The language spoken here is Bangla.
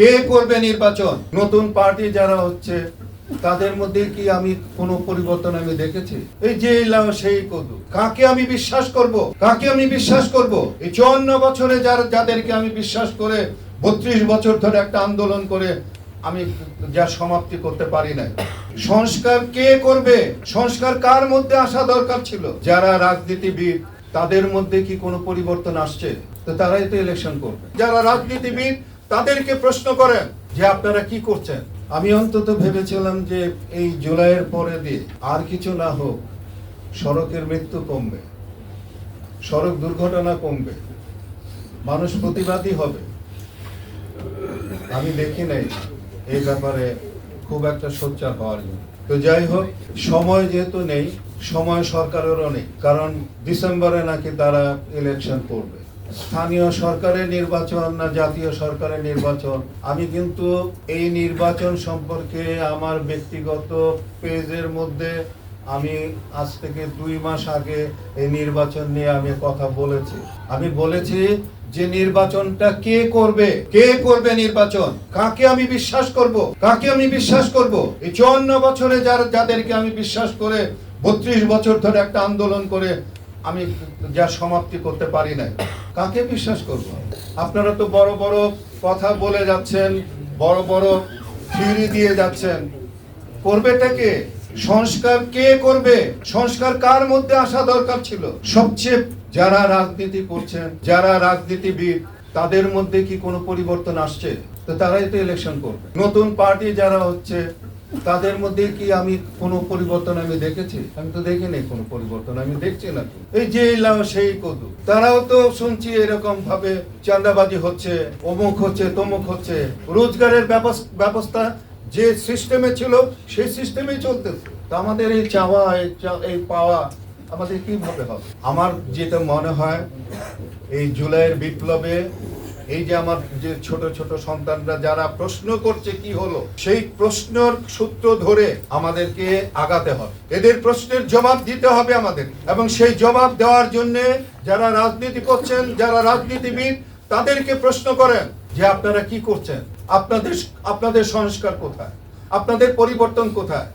কে করবে নির্বাচন? নতুন পার্টি যারা হচ্ছে, তাদের মধ্যে কি আমি কোনো পরিবর্তন আমি দেখেছি? এই যে সেই কদু। কাকে আমি বিশ্বাস করব? কাকে আমি বিশ্বাস করব? এই চুয়ান্ন বছরে যারা, যাদেরকে আমি বিশ্বাস করে বত্রিশ বছর ধরে একটা আন্দোলন করে আমি যা সমাপ্তি করতে পারি নাই। সংস্কার কে করবে? সংস্কার কার মধ্যে আসা দরকার ছিল? যারা রাজনীতিবিদ, তাদের মধ্যে কি কোনো পরিবর্তন আসছে? তো তারাই তো ইলেকশন করবে। যারা রাজনীতিবিদ তাদেরকে প্রশ্ন করেন যে আপনারা কি করছেন? আমি অন্তত ভেবেছিলাম যে এই জুলাইয়ের পরে দিয়ে আর কিছু না হোক, সড়কের মৃত্যু কমবে, সড়ক দুর্ঘটনা কমবে, মানুষ প্রতিবাদী হবে। আমি দেখি নাই এই ব্যাপারে খুব একটা সোচ্চার হওয়ার জন্য। তো যাই হোক, সময় যেহেতু নেই, সময় সরকারেরও নেই, কারণ ডিসেম্বরে নাকি তারা ইলেকশন করবে। স্থানীয় সরকারের নির্বাচন না জাতীয় সরকারের নির্বাচন? আমি কিন্তু এই নির্বাচন সম্পর্কে আমার ব্যক্তিগত পেজের মধ্যে আমি আজ থেকে দুই মাস আগে এই নির্বাচন নিয়ে আমি কথা বলেছি। আমি বলেছি যে নির্বাচনটা কে করবে? কে করবে নির্বাচন? কাকে আমি বিশ্বাস করব? কাকে আমি বিশ্বাস করব? এই চুয়ান্ন বছরে যারা যাদেরকে আমি বিশ্বাস করে বত্রিশ বছর ধরে একটা আন্দোলন করে আমি যা সমাপ্তি করতে পারি নাই। কাকে বিশ্বাস করব? আপনারা তো বড় বড় কথা বলে যাচ্ছেন, বড় বড় থিওরি দিয়ে যাচ্ছেন। করবেটাকে সংস্কার কে করবে? সংস্কার কার মধ্যে আসা দরকার ছিল? সবচেয়ে যারা রাজনীতি করছেন, যারা রাজনীতিবিদ, তাদের মধ্যে কি কোনো পরিবর্তন আসছে? তো তারাই তো ইলেকশন করবে। নতুন পার্টি যারা হচ্ছে তাদের মধ্যে কি আমি কোনো পরিবর্তন আমি দেখেছি? আমি তো দেখি নাই কোনো পরিবর্তন, আমি দেখছি না। এই যে এলাম সেই কদু। তারাও তো শুনছি এরকম ভাবে চাঁদাবাজি হচ্ছে, অমুক হচ্ছে, তমুক হচ্ছে। রোজগারের ব্যবস- ব্যবস্থা যে সিস্টেমে ছিল, সেই সিস্টেমেই চলতেছে। তো আমাদের এই চাওয়া এই পাওয়া আমাদের কীভাবে হবে? আমার যেটা মনে হয়, এই জুলাইয়ের বিপ্লবে এই যে আমার যে ছোট ছোট সন্তানরা যারা প্রশ্ন করছে কি হলো, সেই প্রশ্নের সূত্র ধরে আমাদেরকে আগাতে হবে। এদের প্রশ্নের জবাব দিতে হবে আমাদের। এবং সেই জবাব দেওয়ার জন্য যারা রাজনীতি করছেন, যারা রাজনীতিবিদ, তাদেরকে প্রশ্ন করেন যে আপনারা কি করছেন? আপনাদের আপনাদের সংস্কার কোথায়? আপনাদের পরিবর্তন কোথায়?